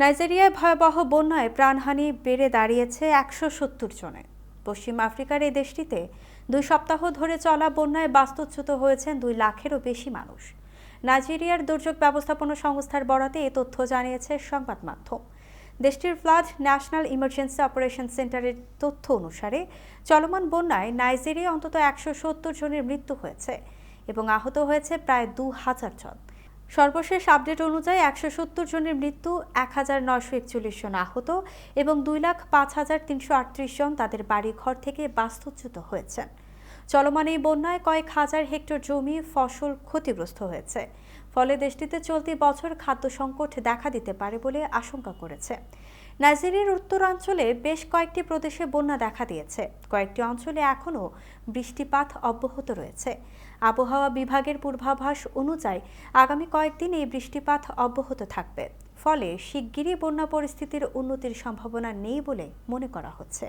নাইজেরিয়ায় ভয়াবহ বন্যায় প্রাণহানি বেড়ে দাঁড়িয়েছে একশো সত্তর জনে। পশ্চিম আফ্রিকার এই দেশটিতে দুই সপ্তাহ ধরে চলা বন্যায় বাস্তুচ্যুত হয়েছেন দুই লাখেরও বেশি মানুষ। নাইজেরিয়ার দুর্যোগ ব্যবস্থাপনা সংস্থার বরাতে এ তথ্য জানিয়েছে সংবাদ মাধ্যম। দেশটির ফ্লাড ন্যাশনাল ইমার্জেন্সি অপারেশন সেন্টারের তথ্য অনুসারে চলমান বন্যায় নাইজেরিয়া অন্তত একশো সত্তর জনের মৃত্যু হয়েছে এবং আহত হয়েছে প্রায় দু হাজার জন। সর্বশেষ আপডেট অনুযায়ী একশো সত্তর জনের মৃত্যু, এক হাজার নয়শো একচল্লিশ জন আহত এবং দুই লাখ পাঁচ হাজার তিনশো আটত্রিশ জন তাদের বাড়ি ঘর থেকে বাস্তুচ্যুত হয়েছেন। চলমান এই বন্যায় কয়েক হাজার হেক্টর জমি ফসল ক্ষতিগ্রস্ত হয়েছে। ফলে দেশটিতে চলতি বছর খাদ্য সংকট দেখা দিতে পারে বলে আশঙ্কা করেছে। নাইজেরিয়ার উত্তরাঞ্চলে বেশ কয়েকটি প্রদেশে বন্যা দেখা দিয়েছে। কয়েকটি অঞ্চলে এখনও বৃষ্টিপাত অব্যাহত রয়েছে। আবহাওয়া বিভাগের পূর্বাভাস অনুযায়ী আগামী কয়েকদিন এই বৃষ্টিপাত অব্যাহত থাকবে। ফলে শিগগিরই বন্যা পরিস্থিতির উন্নতির সম্ভাবনা নেই বলে মনে করা হচ্ছে।